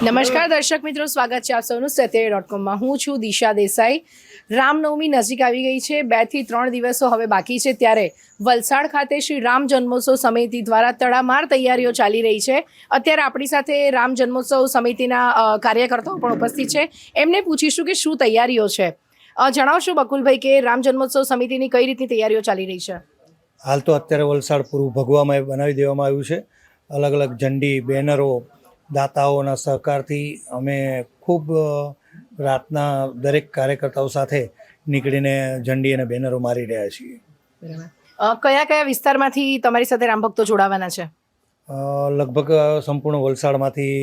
નમસ્કાર દર્શક મિત્રો, સ્વાગત છે આપ સૌનું સત્ય ડોટ કોમમાં હું છું દિશા દેસાઈ. રામનવમી નજીક આવી ગઈ છે. બેથી ત્રણ દિવસો હવે બાકી છે ત્યારે વલસાડ ખાતે શ્રી રામ જન્મોત્સવ સમિતિ દ્વારા તડામાર તૈયારીઓ ચાલી રહી છે. અત્યારે આપણી સાથે રામ જન્મોત્સવ સમિતિના કાર્યકર્તાઓ પણ ઉપસ્થિત છે. એમને પૂછીશું કે શું તૈયારીઓ છે. જણાવશો બકુલભાઈ કે રામ જન્મોત્સવ સમિતિની કઈ રીતની તૈયારીઓ ચાલી રહી છે? હાલ તો અત્યારે વલસાડ પૂરું ભગવામાં બનાવી દેવામાં આવ્યું છે. અલગ અલગ ઝંડી, બેનરો દાતાઓના સહકારથી અમે ખૂબ રાતના દરેક કાર્યકર્તાઓ સાથે નીકળીને ઝંડી અને બેનરો મારી રહ્યા છીએ. કયા કયા વિસ્તારમાંથી તમારી સાથે રામભક્તો જોડાવાના છે? લગભગ સંપૂર્ણ વલસાડમાંથી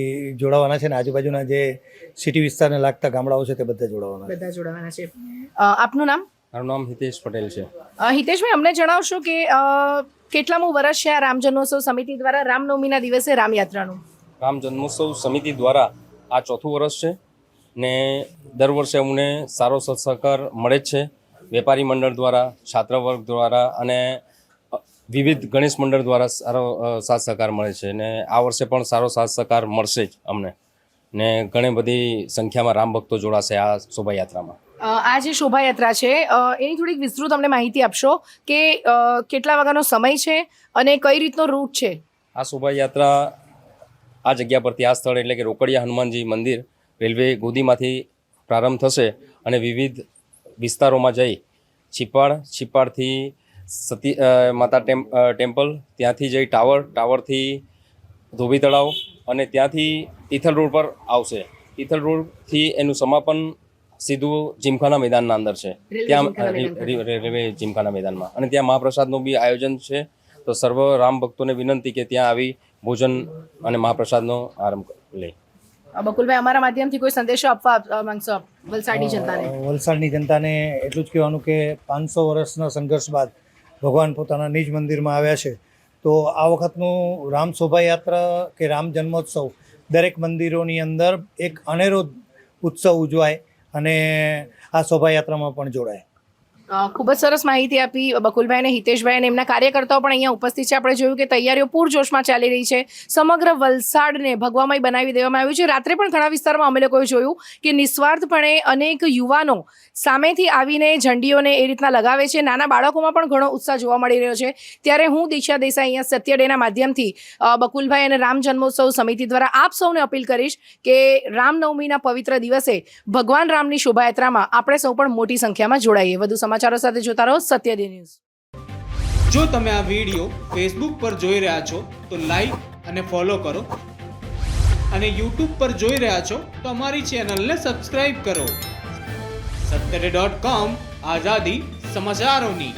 જોડાવાના છે ને આજુબાજુના જે સિટી વિસ્તારને લાગતા ગામડાઓ છે તે બધા જોડાવાના બધા જોડાવાના છે. આપનું નામ? મારું નામ હિતેશ પટેલ છે. હિતેશભાઈ અમને જણાવશો કે કેટલામું વર્ષ છે આ રામ જન્મોત્સવ સમિતિ દ્વારા રામનવમીના દિવસે રામયાત્રાનું? રામ જન્મોત્સવ સમિતિ દ્વારા આ ચોથું વર્ષ છે ને દર વર્ષે અમને સારો સહકાર મળે જ છે. વેપારી મંડળ દ્વારા છાત્રવર્ગ દ્વારા અને વિવિધ ગણેશ મંડળ દ્વારા સારો સાથ સહકાર મળે છે ને આ વર્ષે પણ સારો સાથ સહકાર મળશે જ અમને. ને ઘણી બધી સંખ્યામાં રામ ભક્તો જોડાશે આ શોભાયાત્રામાં. આ જે શોભાયાત્રા છે એની થોડીક વિસ્તૃત અમને માહિતી આપશો કે કેટલા વાગ્યાનો સમય છે અને કઈ રીતનો રૂટ છે? આ શોભાયાત્રા આ જગ્યા પરથી આ સ્થળ એટલે કે રોકડિયા હનુમાનજી મંદિર રેલવે ગોદીમાંથી પ્રારંભ થશે અને વિવિધ વિસ્તારોમાં જઈ છીપાડ છીપાડથી સતી માતા ટેમ્પ ટેમ્પલ ત્યાંથી જઈ ટાવર ટાવરથી ધોબી તળાવ અને ત્યાંથી તિથલ રોડ પર આવશે. તિથલ રોડથી એનું સમાપન સીધું જીમખાના મેદાનના અંદર છે. ત્યાં રેલવે જીમખાના મેદાનમાં. અને ત્યાં મહાપ્રસાદનું બી આયોજન છે. તો સર્વ રામ ભક્તોને વિનંતી કે ત્યાં આવી ભોજન અને મહાપ્રસાદનો આરંભ લે અ, બકુલભાઈ અમારા માધ્યમથી કોઈ સંદેશો આપવા માંગશો વલસાડની જનતાને? વલસાડની જનતાને એટલું જ કહેવાનું કે પાંચસો વર્ષના સંઘર્ષ બાદ ભગવાન પોતાના નિજ મંદિરમાં આવ્યા છે. તો આ વખતનું રામ શોભાયાત્રા કે રામ જન્મોત્સવ દરેક મંદિરોની અંદર એક અનેરો ઉત્સવ ઉજવાય અને આ શોભાયાત્રામાં પણ જોડાય. ખૂબ જ સરસ માહિતી આપી. બકુલભાઈ અને હિતેશભાઈ અને એમના કાર્યકર્તાઓ પણ અહીંયા ઉપસ્થિત છે. આપણે જોયું કે તૈયારીઓ પૂરજોશમાં ચાલી રહી છે. સમગ્ર વલસાડને ભગવામય બનાવી દેવામાં આવ્યું છે. રાત્રે પણ ઘણા વિસ્તારમાં અમે લોકોએ જોયું કે નિસ્વાર્થપણે અનેક યુવાનો સામેથી આવીને ઝંડીઓને એ રીતના લગાવે છે. નાના બાળકોમાં પણ ઘણો ઉત્સાહ જોવા મળી રહ્યો છે. ત્યારે હું દીક્ષા દેસાઈ અહીંયા સત્ય ડેના માધ્યમથી બકુલભાઈ અને રામ જન્મોત્સવ સમિતિ દ્વારા આપ સૌને અપીલ કરીશ કે રામનવમીના પવિત્ર દિવસે ભગવાન રામની શોભાયાત્રામાં આપણે સૌ પણ મોટી સંખ્યામાં જોડાઈએ. વધુ સમાચારો સાથે જોતા રહો સત્ય ડે ન્યૂઝ. જો તમે આ વીડિયો ફેસબુક પર જોઈ રહ્યા છો, તો લાઈક અને ફોલો કરો. અને યુટ્યુબ પર જોઈ રહ્યા છો, તો અમારી ચેનલને સબસ્ક્રાઇબ કરો. સત્તરે ડોટ કોમ આઝાદી સમાચારોની.